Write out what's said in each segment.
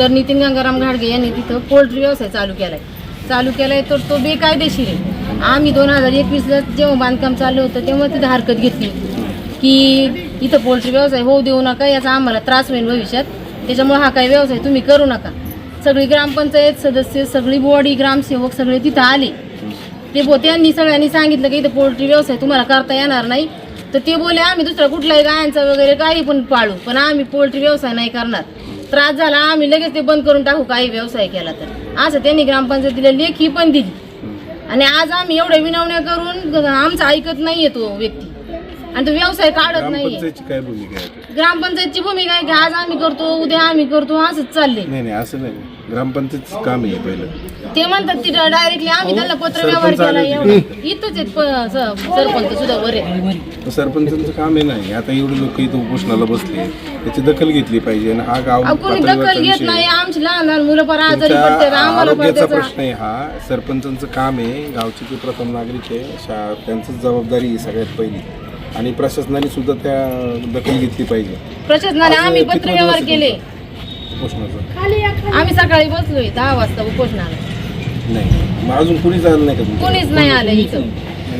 तर नितीन गंगाराम घाडगे यांनी तिथं पोल्ट्री व्यवसाय चालू केलाय. चालू केलाय तर तो बेकायदेशीर आहे. आम्ही दोन हजार एकवीसला जेव्हा बांधकाम चालू होतं तेव्हा तिथं हरकत घेतली की इथं पोल्ट्री व्यवसाय होऊ देऊ नका याचा आम्हाला त्रास होईल भविष्यात. त्याच्यामुळे हा काही व्यवसाय तुम्ही करू नका. सगळी ग्रामपंचायत सदस्य सगळी बॉडी ग्रामसेवक सगळे तिथं आले. ते बो त्यांनी सगळ्यांनी सांगितलं की इथं पोल्ट्री व्यवसाय तुम्हाला करता येणार नाही. तर ते बोले आम्ही दुसरा कुठलाही गायांचा वगैरे काही पण पाळू पण आम्ही पोल्ट्री व्यवसाय नाही करणार. त्रास झाला आम्ही लगेच ते बंद करून टाकू काही व्यवसाय केला तर. असं त्यांनी ग्रामपंचायतीला लेखी पण दिली. आणि आज आम्ही एवढ्या विनवण्या करून आमचं ऐकत नाहीये तो व्यक्ती. आणि तो व्यवसाय काढत नाहीये. ग्रामपंचायतची काय भूमिका आहे ग्रामपंचायतची भूमिका आहे की आज आम्ही करतो उद्या आम्ही करतो असंच चाललंय. नाही नाही असं नाही. ग्रामपंचायतच काम आहे पहिलं. ते म्हणतात ती डायरेक्टली आम्ही त्यांना पत्र व्यवहार केला एवढं. इथंच आहेत प- स- सरपंच सुद्धा बरे. तर सरपंचांचं काम आहे नाही. आता एवढे लोक इथं उपोषणाला बसले. त्याची दखल घेतली पाहिजे आणि हा गाव अहो, कोणी पातळीवरचा दखल घेत विषय नाही. आहे. आमची लहान लहान मुलं पण आजारी तुमच्या पडतात. आम्हाला पण आरोग्याचा त्याचा प्रश्न आहे हा. सरपंचांचं काम आहे. गावचे ते प्रथम नागरिक आहे शा त्यांचीच जबाबदारी आहे सगळ्यात पहिली. आणि प्रशासनाने सुद्धा त्या दखल घेतली पाहिजे. प्रशासनाने आज आम्ही किती पत्र दिवस व्यवहार आहे केले? उपोषणाचं? आम्ही सकाळी बसलोय दहा वाजता उपोषणाला. नाही. मग अजून कुणीच आलं नाही का तुमच्या कोणीच नाही आलं इथं.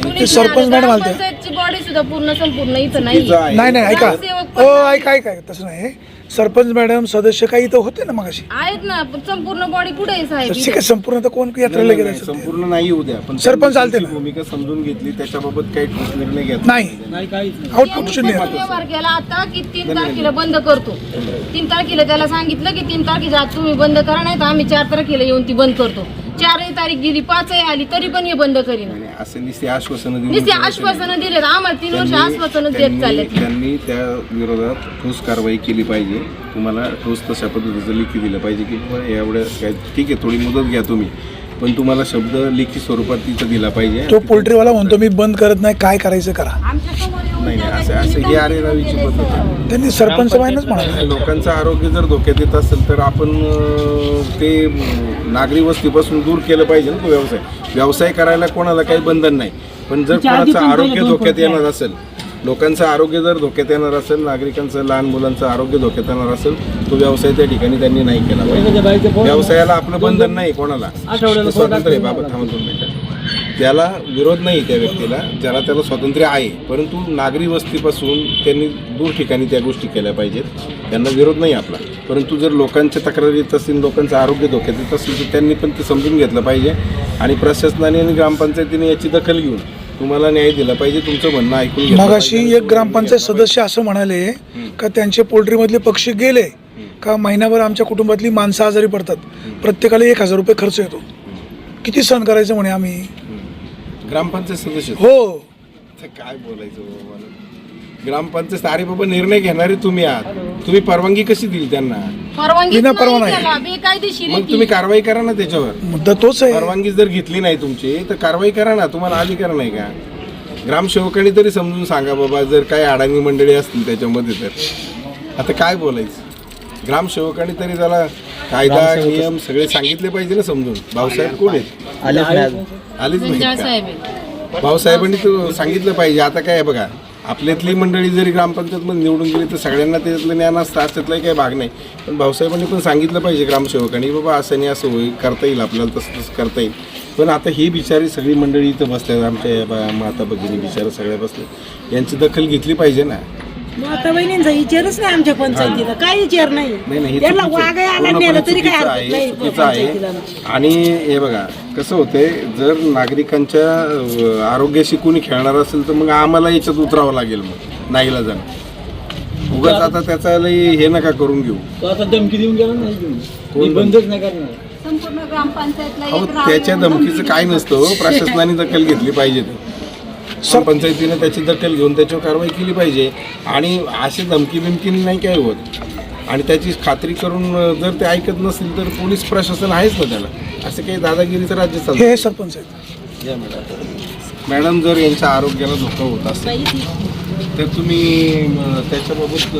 कुणीच सरपंच नाही आलं. मॅडम. ग्रामपंचायतची बॉडी सुद्धा पूर्ण संपूर्ण इथं नाही. चुकीचं आहे. नाही नाही ऐका. ग्रामसेवक पण हो ऐका ऐका तसं नाही. सरपंच मॅडम सदस्य काही इथं होते ना मगाशी? आहेत ना. पण संपूर्ण बॉडी कुठे आहे साहेब? इथं? आहे संपूर्ण तर कोण नाही, यात्रेला नाही, गेलं नाही, असेल ते. संपूर्ण नाही उद्या पण सरपंच आलते ना. भूमिका समजून घेतली. त्याच्याबाबत काही ठोस निर्णय घेतला. नाही. आउटपुट शून्य पत्र व्यवहार केला आता की तीन तारखेला बंद करतो. तीन तारखेला त्याला सांगितलं की तीन तारखेच्या आत तुम्ही बंद करा नाही तर आम्ही चार तारखेला येऊन ती बंद करतो. चारही तारीख गेली पाचही आली तरी पण हे बंद करीन. असं निस्ते आश्वासन नुसते आश्वासनं दिलेत आम्हाला तीन वर्ष आश्वासनं देत चालले त्यांनी त्या विरोधात ठोस कारवाई केली पाहिजे. तुम्हाला ठोस तशा पद्धतीचं लिखी दिलं पाहिजे की बुवा एवढ्या काय ठीक आहे थोडी मुदत घ्या तुम्ही. पण तुम्हाला शब्द लिखी स्वरूपात तिथं दिला पाहिजे. तो पोल्ट्रीवाला म्हणतो मी बंद करत नाही काय करायचं करा. नाही नाही असं असं ही आरेरावीची पद्धत आहे. त्यांनी सरपंच म्हणाले. लोकांचं आरोग्य जर धोक्यात येत असेल तर आपण अं, ते अं, नागरी वस्तीपासून दूर केलं पाहिजे ना तो व्यवसाय. व्यवसाय करायला कोणाला काही बंधन नाही. पण जर कोणाचं आरोग्य धोक्यात येणार असेल लोकांचं आरोग्य जर धोक्यात येणार असेल नागरिकांचं लहान मुलांचं आरोग्य धोक्यात येणार असेल तो व्यवसाय त्या ठिकाणी त्यांनी नाही केला पाहिजे. व्यवसायाला आपलं बंधन नाही कोणाला. स्वातंत्र्य आहे बाबा थांबा दोन मिनिटं. त्याला विरोध नाही त्या व्यक्तीला ज्याला त्याला स्वातंत्र्य आहे. परंतु नागरी वस्तीपासून त्यांनी दूर ठिकाणी त्या गोष्टी केल्या पाहिजेत. त्यांना विरोध नाही आपला. परंतु जर लोकांच्या तक्रारी येत असतील लोकांचं आरोग्य धोक्यात येत असेल तर त्यांनी पण ते समजून घेतलं पाहिजे. आणि प्रशासनाने आणि ग्रामपंचायतीने याची दखल घेऊन तुम्हाला न्याय दिला पाहिजे तुमचं म्हणणं ऐकून घेतलं मगाशी पाहिजे. एक ग्रामपंचायत सदस्य असं म्हणाले का त्यांचे पोल्ट्रीमधले पक्षी गेले का महिनाभर आमच्या कुटुंबातली माणसं आजारी पडतात? प्रत्येकाला एक हजार रुपये खर्च येतो. किती सहन करायचं म्हणे आम्ही? ग्रामपंचायत सदस्य? हो. काय बोलायचं बाबा? ग्रामपंचायत अरे बाबा निर्णय घेणारे तुम्ही आहात. तुम्ही परवानगी कशी दिली त्यांना? परवानगी नाही परवाना आहे. त्याला, बेकायदेशीर आहे मग ती. तुम्ही कारवाई करा ना त्याच्यावर. मुद्दा तोच आहे. परवानगी जर घेतली नाही तुमची तर कारवाई करा ना. तुम्हाला अधिकार नाही का? ग्रामसेवकांनी तरी समजून सांगा बाबा जर काही अडाणी मंडळी असतील त्याच्यामध्ये तर. आता काय बोलायचं? ग्रामसेवकांनी तरी त्याला कायदा नियम सगळे सांगितले पाहिजे ना समजून. भाऊसाहेब कोण आहेत? आलेच नाही का? साहेब आहे. भाऊसाहेबांनी तो सांगितलं पाहिजे. आता काय आहे बघा. आपल्यातली मंडळी जरी ग्रामपंचायतमध्ये निवडून गेली तर सगळ्यांना त्याच्यातलं ज्ञान असतं. त्यातलाही काही भाग नाही. पण भाऊसाहेबांनी पण सांगितलं पाहिजे ग्रामसेवकांनी बाबा असं नाही असं होईल करता येईल आपल्याला तसं तसं करता येईल. पण आता ही बिचारी सगळी मंडळी इथं बसल्या आमच्या या माता भगिनी बिचारा सगळ्या बसल्या यांची दखल घेतली पाहिजे ना. माता बहिणींचा विचारच नाही आमच्या पंचायतीला काय विचार नाही. वागाय आला नेलं तरी काय हरकत आहे, नाही चुकीचं आहे. पंचायतीला. आणि हे बघा कसं होतंय जर नागरिकांच्या अं, आरोग्याशी कोणी खेळणार असेल तर मग आम्हाला याच्यात उतरावं लागेल मग नाहीला जाणं. उगाच आता त्याचा लई हे नका करून घेऊ. तो आता धमकी देऊन गेला नाही घेऊन कोण मी बंदच नाही करणार. संपूर्ण ग्रामपंचायतला अहो एक राव- त्याच्या धमकीचं काय नसतं हो. प्रशासनाने दखल घेतली पाहिजे. पंचायतीने त्याची दखल घेऊन त्याच्यावर कारवाई केली पाहिजे. आणि अशी धमकी बिमकी नाही काय होत. आणि त्याची खात्री करून जर ते ऐकत नसेल तर पोलीस प्रशासन आहेच ना त्याला. असं काही दादागिरीचं राज्य हे चालतं. हे सरपंच आहेत. मॅडम. जर यांच्या आरोग्याला धोका होत असेल तर तुम्ही त्याच्याबाबत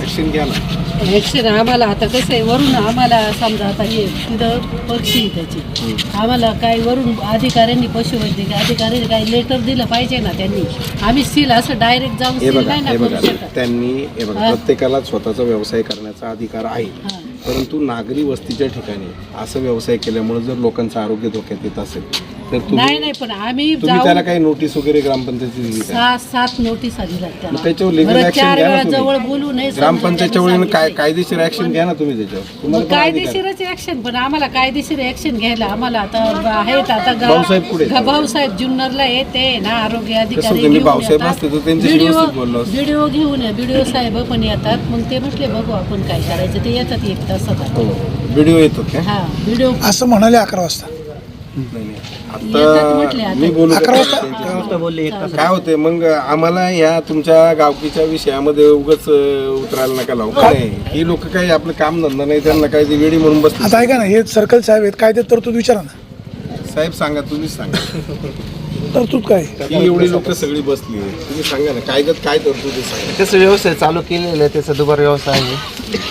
ॲक्शन घ्या ना. ॲक्शन आम्हाला आता कसं आहे वरून आम्हाला समजा आता हे तिथं पक्षी आहे त्याची. आम्हाला काय वरून अधिकाऱ्यांनी पशुवैद्यकीय अधिकाऱ्यांनी काही लेटर दिलं पाहिजे ना त्यांनी आम्ही सील असं डायरेक्ट जाऊन हे सील बघा नाही ना हे करू बघा शकत त्यांनी हे बघा हा. प्रत्येकाला स्वतःचा व्यवसाय करण्याचा अधिकार आहे हा. परंतु नागरी वस्तीच्या ठिकाणी असं व्यवसाय केल्यामुळे जर लोकांचं आरोग्य धोक्यात येत असेल तर नाही तुम्ही नाही पण आम्ही तुम्ही त्याला जाऊन काही नोटीस वगैरे ग्रामपंचायतीची दिली का सहा सात नोटीस दिल्या मग त्याच्यावर legal त्याला action चार घ्या ना वेळा तुम्ही. जवळ बोलू नये ग्रामपंचायतच्या समजून वतीने काय सांगितलंय. कायदेशीर ऍक्शन घ्या ना तुम्ही त्याच्यावर तुम्हाला मग पण अधिकार आहे. कायदेशीरच ऍक्शन पण आम्हाला कायदेशीर ऍक्शन घ्यायला आम्हाला आता आहेत आता गा- भाऊसाहेब कुठे आहेत? गा- भाऊसाहेब जुन्नरला येते ना आरोग्य कसं अधिकारी भाऊसाहेब. असते तर त्यांच्याशी व्हिडिओ व्यवस्थित बोललो असतो. व्हिडिओ घेऊन बीडीओ साहेब पण येतात मग ते म्हटले बघू आपण काय करायचं ते येतात एक तासात हो व्हिडिओ काय हा व्हिडिओ असं म्हणाले अकरा वाजता नाही, नाही. येतात म्हटले आता आता. मी बोलू अकरा का? वाजता बोलले एक तास काय होते मग आम्हाला या तुमच्या गावकीच्या विषयामध्ये उगाच उतरायला नका लावू. काय ही लोक काही आपलं काम धंदा नाही त्यांना काय ते वेडी म्हणून बसले. आता ऐका ना हे सर्कल साहेब आहेत काय ते तरतूद विचारा ना. साहेब सांगा तुम्हीच सांगा. तरतूद काय? ही एवढी लोक सगळी बसली तुम्ही सांगा ना कायद्यात काय तरतूद आहे सांगा. त्याचा व्यवसाय चालू केलेला आहे त्याचा दुबार व्यवसाय आहे.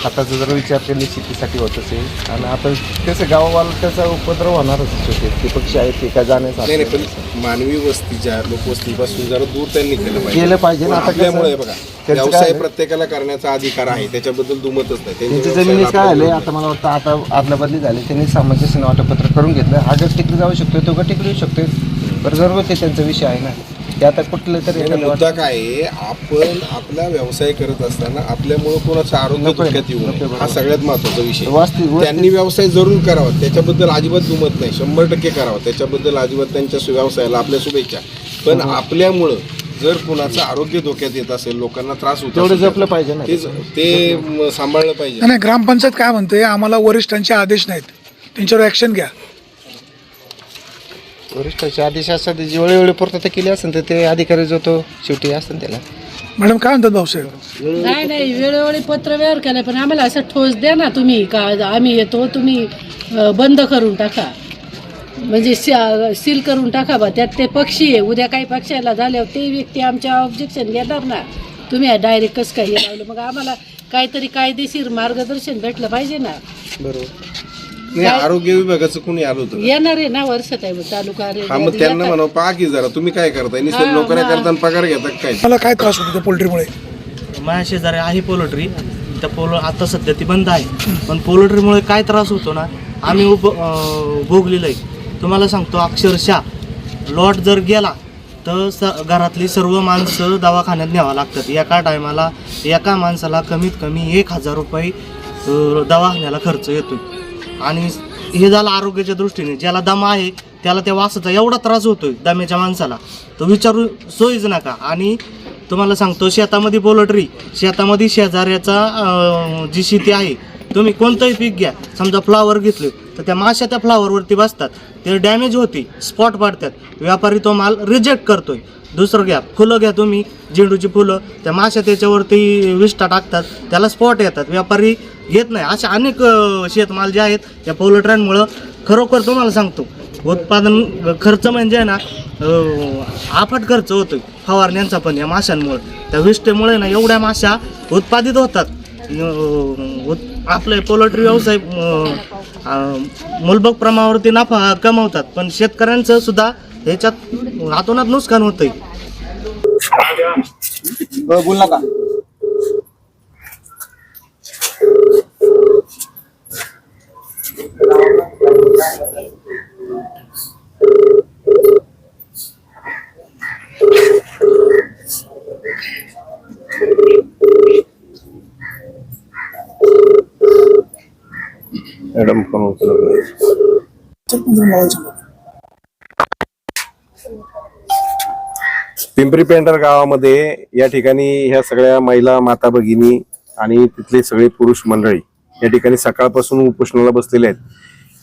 आताचा जर विचार केले शेतीसाठी होत असेल. आणि आपण त्याचं गावाला त्याचा उपद्रव होणारच होते ते पक्षी आहेत ते काय जाण्याचा नाही नाही पण मानवी वस्तीच्या लोकवस्तीपासून जरा दूर त्यांनी केलं पाहिजे. केलं पाहिजे ना, पण आता कसं- आपल्यामुळे बघा व्यवसाय आहे? प्रत्येकाला करण्याचा अधिकार आहे. त्याच्याबद्दल दुमतच नाही. त्यांच्या जमिनीत काय आले आता मला वाटतं आता आदला बदली झाली. त्यांनी सामंजस्य वाटपत्र करून घेतलं. हा गट तिकडे जाऊ शकतो तो गट येऊ शकतो बरोबर ते त्यांचा विषय आहे ना. ते आता कुठलं तरी नाही, नाही, एखादं मुद्दा काय आहे आपण आपला व्यवसाय करत असताना आपल्यामुळे कोणाचं आरोग्य नको धोक्यात येऊ नको नये. हा सगळ्यात महत्त्वाचा विषय वास्तविक- त्यांनी व्यवसाय जरूर करावा त्याच्याबद्दल अजिबात दुमत नाही. शंभर टक्के करावा त्याच्याबद्दल अजिबात त्यांच्या सु- व्यवसायाला आपल्या शुभेच्छा. पण आपल्यामुळं जर कुणाचं आरोग्य धोक्यात येत असेल लोकांना त्रास होत तेवढं जपलं पाहिजे ना. ते म, सांभाळलं पाहिजे. नाही, नाही ग्रामपंचायत काय म्हणते आम्हाला वरिष्ठांचे आदेश नाहीत. त्यांच्यावर ऍक्शन घ्या. वरिष्ठाचे आदेश असतात जे वेळोवेळी पूर्तता केली असेल तर ते अधिकारी जो तो शेवटी असेल त्याला. मॅडम काय म्हणतात भाऊसाहेब? नाही नाही वेळोवेळी पत्र व्यवहार केला पण आम्हाला असं ठोस द्या ना तुम्ही का आम्ही येतो तुम्ही अं, बंद करून टाका. म्हणजे सील करून टाका बा त्यात ते पक्षी आहे. उद्या काही पक्षाला झाल्यावर ते व्यक्ती आमच्या ऑब्जेक्शन घेणार ना. तुम्ही डायरेक्ट कसं काय हे लावलं? मग आम्हाला काहीतरी कायदेशीर मार्गदर्शन भेटलं पाहिजे ना. नाही आरोग्य विभागाचं कोणी आलं होतं येणार आहे ना वर्षात आहे तालुका हा मग त्यांना म्हणा पहा की जरा तुम्ही काय करताय? निश्चित नोकऱ्या करताना पगार घेता काय? मला काय त्रास होतो त्या पोल्ट्रीमुळे? माझ्या शेजारी आहे पोलोट्री. त्या पोलो आता सध्या ती बंद आहे. पण पोलोट्रीमुळे काय त्रास होतो ना आम्ही उप अं, भोगलेलं आहे. तुम्हाला सांगतो अक्षरशः लॉट जर गेला तर स घरातली सर्व माणसं दवाखान्यात न्यावं लागतात. एका टायमाला एका माणसाला कमीत कमी एक हजार रुपये अं, दवाखान्याला खर्च येतो आणि हे झालं आरोग्याच्या दृष्टीने. ज्याला दमा आहे त्याला त्या वासाचा एवढा त्रास होतोय दम्याच्या माणसाला तो विचारू सोयीच नका. आणि तुम्हाला सांगतो शेतामध्ये पोल्ट्री शेतामध्ये शेजाऱ्याचा जी शेती आहे तुम्ही कोणतंही पीक घ्या. समजा फ्लावर घेतले तर त्या माश्या त्या फ्लावरवरती बसतात. ते डॅमेज होते स्पॉट पाडतात. व्यापारी तो माल रिजेक्ट करतोय. दुसरं घ्या. फुलं घ्या तुम्ही झेंडूची फुलं. त्या माशा त्याच्यावरती विष्टा टाकतात त्याला स्पॉट येतात. व्यापारी घेत नाही. असे अनेक शेतमाल जे आहेत त्या पोल्ट्र्यांमुळं खरोखर तुम्हाला सांगतो उत्पादन खर्च म्हणजे आहे ना आफट खर्च होतो फवारण्यांचा पण या माशांमुळे. त्या विष्टेमुळे ना एवढ्या माशा उत्पादित होतात. आपले पोल्ट्री व्यवसाय अं, मूलभूत प्रमाणावरती नफा कमवतात पण शेतकऱ्यांचं सुद्धा ह्याच्यात हातोनात नुकसान होतंय. बोल नका मॅडम पण उचलत नाही पिंपरी पेंढर गावामध्ये या ठिकाणी ह्या सगळ्या महिला माता भगिनी आणि तिथले सगळे पुरुष मंडळी या ठिकाणी सकाळपासून उपोषणाला बसलेले आहेत.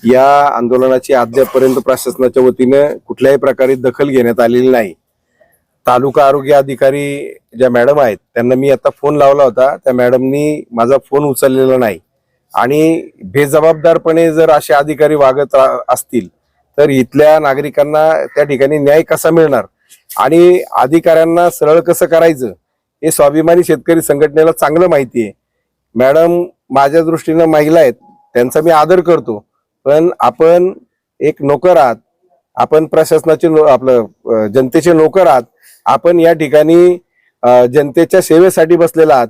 या आंदोलनाची अद्यापर्यंत प्रशासनाच्या वतीने कुठल्याही प्रकारे दखल घेण्यात आलेली नाही. तालुका आरोग्य अधिकारी ज्या मॅडम आहेत त्यांना मी आता फोन लावला होता. त्या मॅडमनी माझा फोन उचललेला नाही. आणि बेजबाबदारपणे जर असे अधिकारी वागत असतील तर इथल्या नागरिकांना त्या ठिकाणी न्याय कसा मिळणार? आणि अधिकाऱ्यांना सरळ कसं करायचं? हे स्वाभिमानी शेतकरी संघटनेला चांगलं माहिती आहे. मॅडम माझ्या दृष्टीनं महिला आहेत त्यांचा मी आदर करतो. पण आपण एक नोकर आहात आपण प्रशासनाचे नो- आपलं जनतेचे नोकर आहात आपण या ठिकाणी जनतेच्या सेवेसाठी बसलेला आहात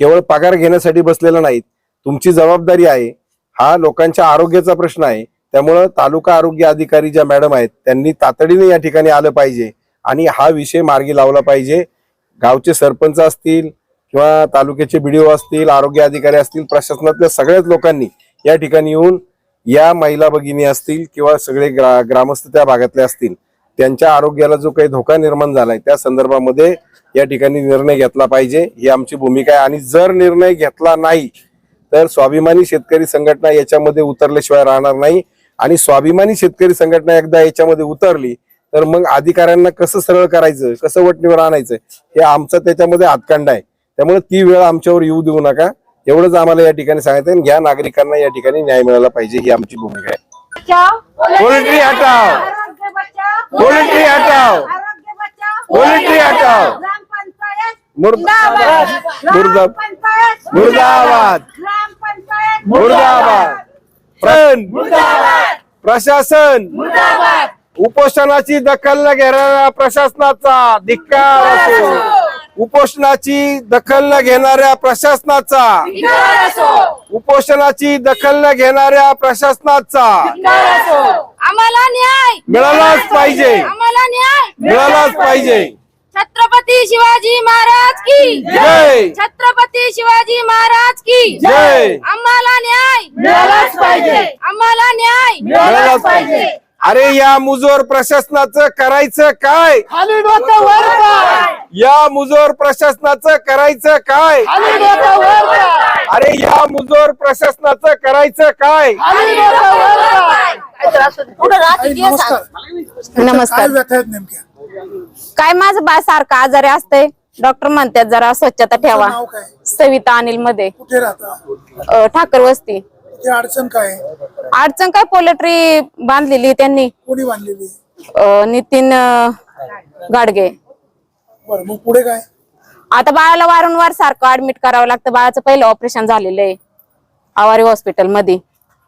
केवळ पगार घेण्यासाठी बसलेला नाहीत. तुमची जबाबदारी आहे. हा लोकांच्या आरोग्याचा प्रश्न आहे. त्यामुळं तालुका आरोग्य अधिकारी ज्या मॅडम आहेत त्यांनी तातडीने या ठिकाणी आलं पाहिजे. आणि हा विषय मार्गी लावला पाहिजे. गावचे सरपंच असतील किंवा तालुक्याचे बीडीओ असतील आरोग्य अधिकारी असतील प्रशासनातल्या सगळ्याच लोकांनी या ठिकाणी येऊन या महिला भगिनी असतील किंवा सगळे ग्रा ग्रामस्थ त्या भागातले असतील त्यांच्या आरोग्याला जो काही धोका निर्माण झालाय त्या संदर्भामध्ये या ठिकाणी निर्णय घेतला पाहिजे. ही आमची भूमिका आहे. आणि जर निर्णय घेतला नाही तर स्वाभिमानी शेतकरी संघटना याच्यामध्ये उतरल्याशिवाय राहणार नाही. आणि स्वाभिमानी शेतकरी संघटना एकदा याच्यामध्ये उतरली तर मग अधिकाऱ्यांना कसं सरळ करायचं कसं वटणीवर आणायचं हे आमचा त्याच्यामध्ये हातखंडा आहे. त्यामुळे ती वेळ आमच्यावर येऊ देऊ नका. एवढंच आम्हाला या ठिकाणी सांगायचं आणि या नागरिकांना या ठिकाणी न्याय मिळाला पाहिजे ही आमची भूमिका आहे. पोल्ट्री हटाव पोल्ट्री हटाव पोल्ट्री हटाव मुर्दाबाद. मुर्दाबाद. मुर्दाबाद. मुर्दाबाद. प्रशासन. प्रशासन उपोषणाची दखल न घेणाऱ्या प्रशासनाचा धिक्कार असो. उपोषणाची दखल न घेणाऱ्या प्रशासनाचा. उपोषणाची दखल न घेणाऱ्या प्रशासनाचा. आम्हाला न्याय. मिळालाच पाहिजे. आम्हाला न्याय. मिळालाच पाहिजे. छत्रपती शिवाजी महाराज की. जय. छत्रपती शिवाजी महाराज की. जय. आम्हाला न्याय. मिळालाच पाहिजे. आम्हाला न्याय. मिळालाच पाहिजे. अरे या मुजोर प्रशासनाचं करायचं काय? या मुजोर प्रशासनाचं करायचं काय? अरे या मुजोर प्रशासनाचं करायचं काय? नमस्कार. नमस्कार. काय व्यथा आहेत नेमक्या? काय माझं बा सारखं आजारी असतंय? डॉक्टर म्हणतात जरा स्वच्छता ठेवा. नाव काय? सविता अनिलमध्ये कुठे राहता? ठाकर वस्ती. अडचण काय? आहे? अडचण काय? पोल्ट्री बांधलेली त्यांनी. कोणी बांधलेली? अं, नितीन अं, गाडगे. बरं मग पुढे काय? आता बाळाला वारंवार सारखं ऍडमिट करावं लागतं. बाळाचं पहिलं ऑपरेशन झालेलं आहे. आवारी हॉस्पिटलमध्ये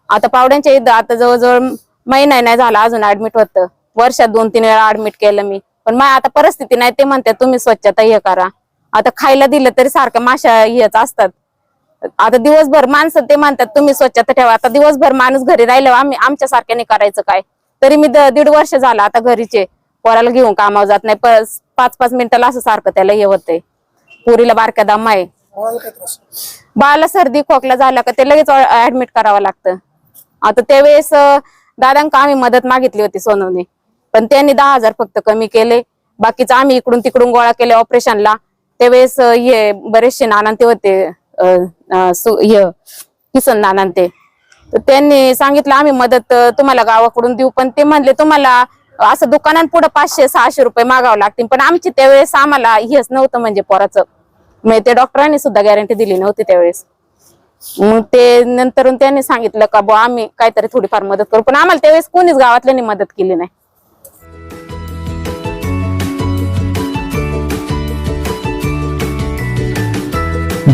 आता पावड्यांच्या इथं आता जवळजवळ महिना नाही झाला अजून ऍडमिट होतं. वर्षात दोन तीन वेळा ऍडमिट केलं मी. पण मा आता परिस्थिती नाही ते म्हणतात तुम्ही स्वच्छता हे करा. आता खायला दिलं तरी सारखं माशा हेच असतात. आता दिवसभर माणसं ते म्हणतात तुम्ही स्वच्छता ठेवा. आता दिवसभर माणूस घरी राहिलं आम्ही आमच्या सारख्याने करायचं काय. तरी मी दीड वर्ष झालं आता घरीचे. पोराला घेऊन कामावर जात नाही. पाच पाच मिनिटाला असं सारखं त्याला हे होतंय. पुरीला बारक्या दमा आहे. बाळाला सर्दी खोकला झाला का ते लगेच ऍडमिट करावं लागतं. आता त्यावेळेस दादांका आम्ही मदत मागितली होती सोनवने पण त्यांनी दहा हजार फक्त कमी केले. बाकीचं आम्ही इकडून तिकडून गोळा केले ऑपरेशनला. त्यावेळेस हे बरेचसे नानांते होते किसन नानांते तर त्यांनी सांगितलं आम्ही मदत तुम्हाला गावाकडून देऊ. पण ते म्हणले तुम्हाला असं दुकानांपुढे पाचशे सहाशे रुपये मागावं लागतील. पण आमची त्यावेळेस आम्हाला हेच नव्हतं म्हणजे पोराचं. म्हणजे ते डॉक्टरांनी सुद्धा गॅरंटी दिली नव्हती त्यावेळेस. मग ते नंतर त्यांनी सांगितलं का बुवा आम्ही काहीतरी थोडीफार मदत करू. पण आम्हाला त्यावेळेस कोणीच गावातल्यानी मदत केली नाही.